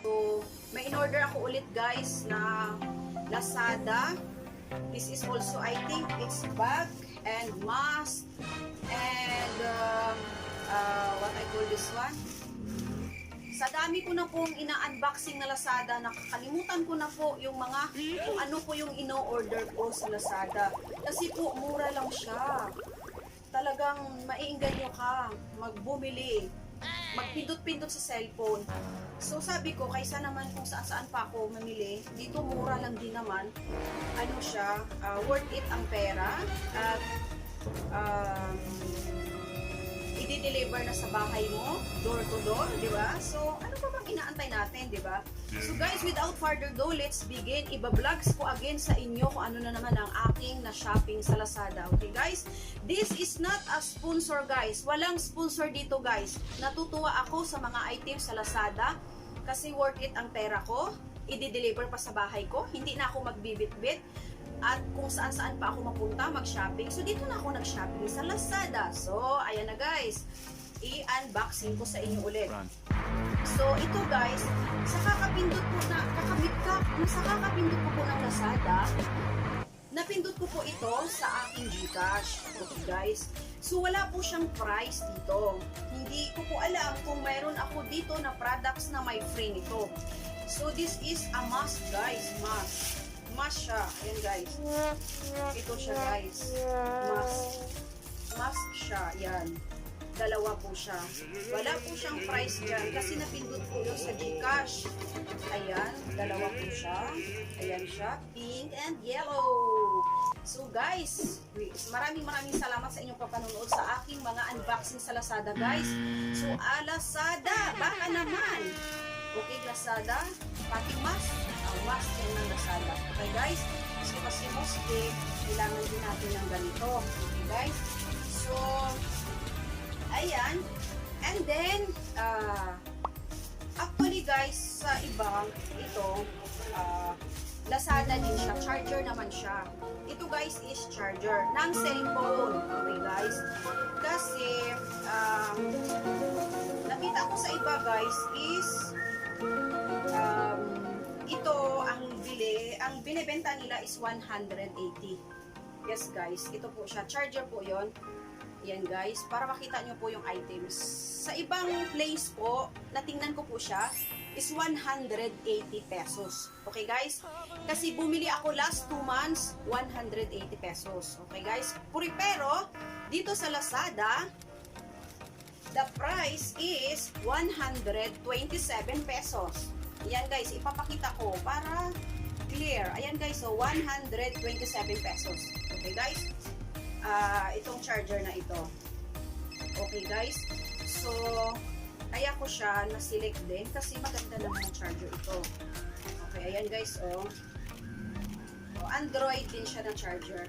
So, may in-order ako ulit guys na Lazada. This is also, I think, it's bag and mask and um, uh, what I call this one? Sa dami ko na pong ina-unboxing na Lazada, nakakalimutan ko na po yung mga, kung ano po yung ino-order ko sa Lazada. Kasi po, mura lang siya. Talagang maiinganyo ka, magbumili, magpindot-pindot sa cellphone. So sabi ko, kaysa naman kung saan-saan pa ako mamili, dito mura lang din naman. Ano siya, ah, worth it ang pera. At um, i-deliver na sa bahay mo, door to door, di ba? So, ano pa bang inaantay natin, di ba? So guys, without further ado, let's begin. Iba-vlogs ko again sa inyo kung ano na naman ang aking na shopping sa Lazada. Okay guys? This is not a sponsor guys. Walang sponsor dito guys. Natutuwa ako sa mga items sa Lazada kasi worth it ang pera ko. I-deliver pa sa bahay ko. Hindi na ako magbibit-bit at kung saan-saan pa ako mapunta mag-shopping. So, dito na ako nag-shopping sa Lazada. So, ayan na guys. I-unboxing ko sa inyo ulit. So, ito guys, sa kakapindot po na, kakabit ka, sa kakapindot ko po ng Lazada, napindot ko po ito sa aking Gcash. Okay guys. So, wala po siyang price dito. Hindi ko po alam kung mayroon ako dito na products na may free nito. So, this is a must guys, must. Must siya. Ayan guys. Ito siya guys. Must. Must siya. Yan. Dalawa po siya. Wala po siyang price dyan kasi napindot po yun sa Gcash. Ayan. Dalawa po siya. Ayan siya. Pink and yellow. So guys, maraming maraming salamat sa inyong papanonood sa aking mga unboxing sa Lazada guys. So ah, Lazada, baka naman. Okay, Lazada, pati mask, ang mask yan ng Lazada. Okay guys, so kasi mostly, kailangan din natin ng ganito. Okay guys, so, ayan. And then, ah, actually guys, sa ibang, ito, ah, Lazada din siya. Charger naman siya. Ito guys is charger ng cellphone. Okay guys. Kasi, um, nakita ko sa iba guys is, um, ito ang bili, ang binibenta nila is 180. Yes guys, ito po siya. Charger po yon yan guys, para makita nyo po yung items. Sa ibang place po, natingnan ko po siya, is 180 pesos. Okay guys? Kasi bumili ako last 2 months, 180 pesos. Okay guys? Pero, dito sa Lazada, the price is 127 pesos. Yan guys, ipapakita ko para clear. Ayan guys, so 127 pesos. Okay guys? ah itong charger na ito. Okay guys? So, kaya ko siya na-select din kasi maganda naman ang charger ito. Okay, ayan guys, oh. oh Android din siya na charger.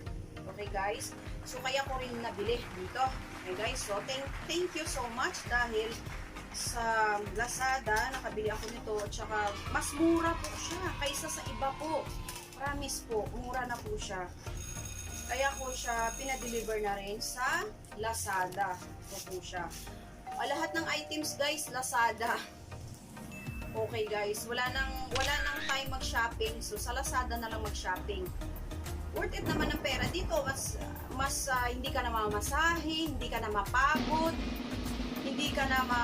Okay guys? So, kaya ko rin nabili dito. Okay guys? So, thank, thank you so much dahil sa Lazada, nakabili ako nito. At saka, mas mura po siya kaysa sa iba po. Promise po, mura na po siya. Kaya ko siya pinadeliver na rin sa Lazada. Ito po siya. Ah, lahat ng items guys, Lazada. Okay guys, wala nang wala nang time mag-shopping. So sa Lazada na lang mag-shopping. Worth it naman ang pera dito. Mas mas ah, hindi ka na mamasahe, hindi ka na mapagod, hindi ka na ma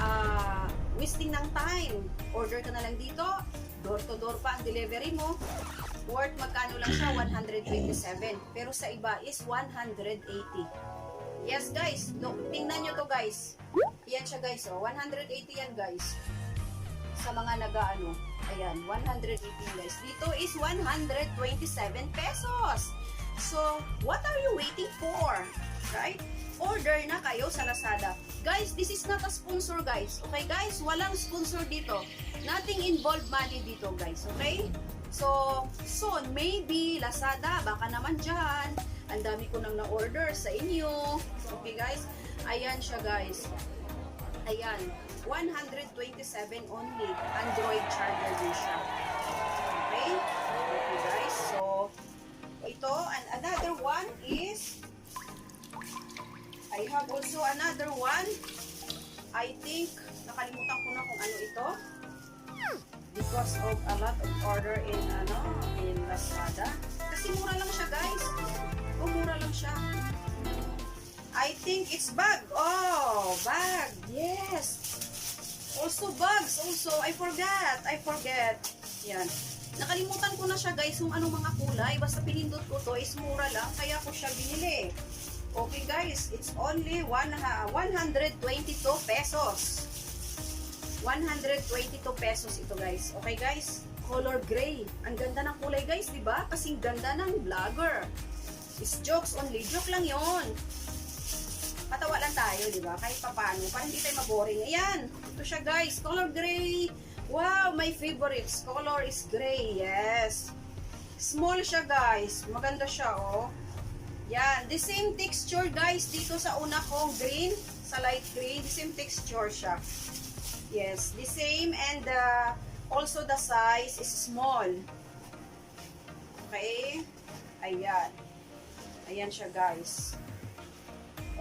ah, wasting ng time. Order ka na lang dito, door to door pa ang delivery mo. Worth magkano lang siya? 127. Pero sa iba is 180. Yes guys, no, tingnan nyo to guys. Yan siya guys, oh. 180 yan guys. Sa mga nag-ano, ayan, 180 guys. Dito is 127 pesos. So, what are you waiting for? Right? Order na kayo sa Lazada. Guys, this is not a sponsor guys. Okay guys, walang sponsor dito. Nothing involved money dito guys. Okay? So, soon, maybe, Lazada, baka naman dyan. Ang dami ko nang na-order sa inyo. Okay, guys? Ayan siya, guys. Ayan. 127 only. Android charger din siya. Okay? Okay, guys. So, ito. And another one is, I have also another one. I think, nakalimutan ko na kung ano ito. because of a lot of order in ano in Lazada. Kasi mura lang siya, guys. Oh, mura lang siya. I think it's bag. Oh, bag. Yes. Also bags. Also, I forgot. I forget. Yan. Nakalimutan ko na siya guys kung anong mga kulay. Basta pinindot ko to is mura lang. Kaya ko siya binili. Okay guys, it's only one, ha- 122 pesos. 122 pesos ito guys. Okay guys? Color gray. Ang ganda ng kulay guys, di ba? Kasing ganda ng vlogger. It's jokes only. Joke lang yon. Patawa lang tayo, di ba? Kahit papano. Para hindi tayo maboring. Ayan. Ito siya guys. Color gray. Wow, my favorites. Color is gray. Yes. Small siya guys. Maganda siya oh. Yan. The same texture guys dito sa una kong green. Sa light green. The same texture siya. Yes. The same and uh, also the size is small. Okay. Ayan. Ayan siya guys.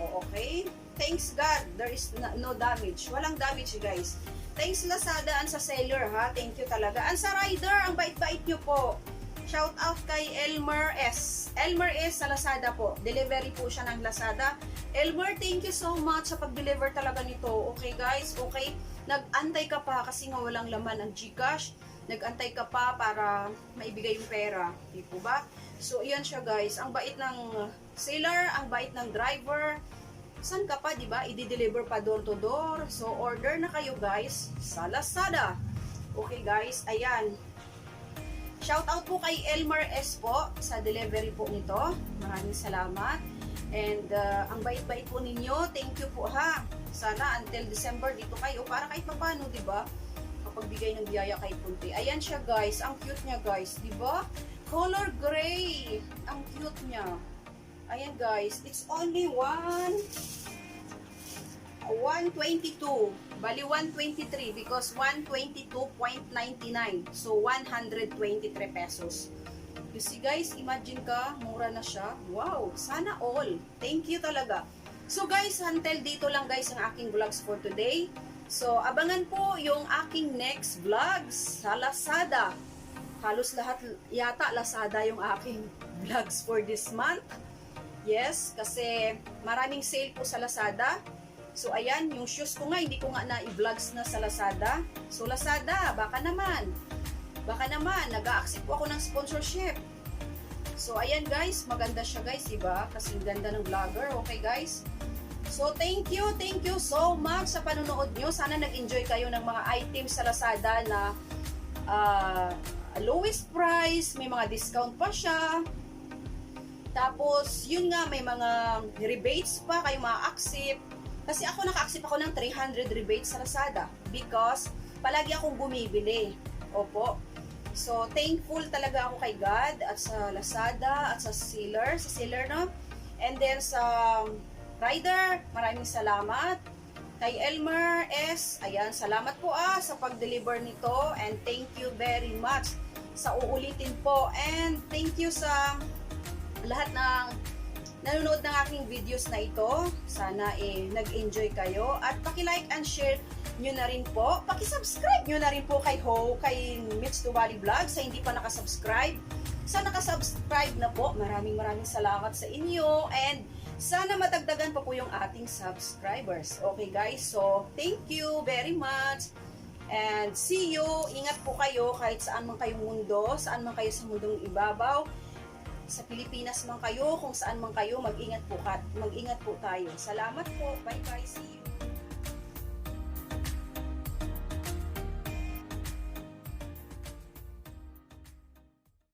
Oh, okay. Thanks God, there is no damage. Walang damage, guys. Thanks Lazada and sa seller, ha? Thank you talaga. And sa rider, ang bait-bait nyo po. Shout out kay Elmer S. Elmer S sa Lazada po. Delivery po siya ng Lazada. Elmer, thank you so much sa pag-deliver talaga nito. Okay, guys? Okay? Nag-antay ka pa kasi nga walang laman ang Gcash. Nag-antay ka pa para maibigay yung pera. Di po ba? So, iyan siya guys. Ang bait ng seller, ang bait ng driver. San ka pa, di ba? I-deliver pa door to door. So, order na kayo guys sa Lazada. Okay guys, ayan. Shout out po kay Elmer S po sa delivery po nito. Maraming salamat. And uh, ang bait-bait po ninyo, thank you po ha. Sana until December dito kayo para kahit paano, di ba? Kapagbigay ng biyaya kay Punti. Ayan siya guys, ang cute niya guys, di ba? Color gray. Ang cute niya. Ayan guys, it's only one 122. Bali 123 because 122.99. So 123 pesos. You see guys, imagine ka, mura na siya. Wow, sana all. Thank you talaga. So guys, until dito lang guys ang aking vlogs for today. So abangan po yung aking next vlogs sa Lazada. Halos lahat yata Lazada yung aking vlogs for this month. Yes, kasi maraming sale po sa Lazada. So ayan, yung shoes ko nga, hindi ko nga na i-vlogs na sa Lazada. So Lazada, baka naman. Baka naman, nag-a-accept po ako ng sponsorship. So ayan guys, maganda siya guys, diba? Kasi ganda ng vlogger, okay guys? So thank you, thank you so much sa panonood nyo. Sana nag-enjoy kayo ng mga items sa Lazada na ah, lowest price, may mga discount pa siya. Tapos, yun nga, may mga rebates pa kayo ma-accept. Kasi ako naka-accept ako ng 300 rebates sa Lazada because palagi akong bumibili. Opo. So, thankful talaga ako kay God at sa Lazada at sa seller, sa seller no. And then sa rider, maraming salamat. Kay Elmer S, ayan, salamat po ah sa pag-deliver nito and thank you very much sa uulitin po. And thank you sa lahat ng nanonood ng aking videos na ito. Sana eh, nag-enjoy kayo. At paki-like and share nyo na rin po. Paki-subscribe nyo na rin po kay Ho, kay Mitch Tuwali Vlog sa hindi pa nakasubscribe. Sa nakasubscribe na po, maraming maraming salamat sa inyo. And sana matagdagan pa po yung ating subscribers. Okay guys, so thank you very much. And see you. Ingat po kayo kahit saan man kayong mundo, saan man kayo sa mundong ibabaw sa Pilipinas man kayo, kung saan man kayo, mag-ingat po, kat, mag-ingat po tayo. Salamat po. Bye-bye. See you.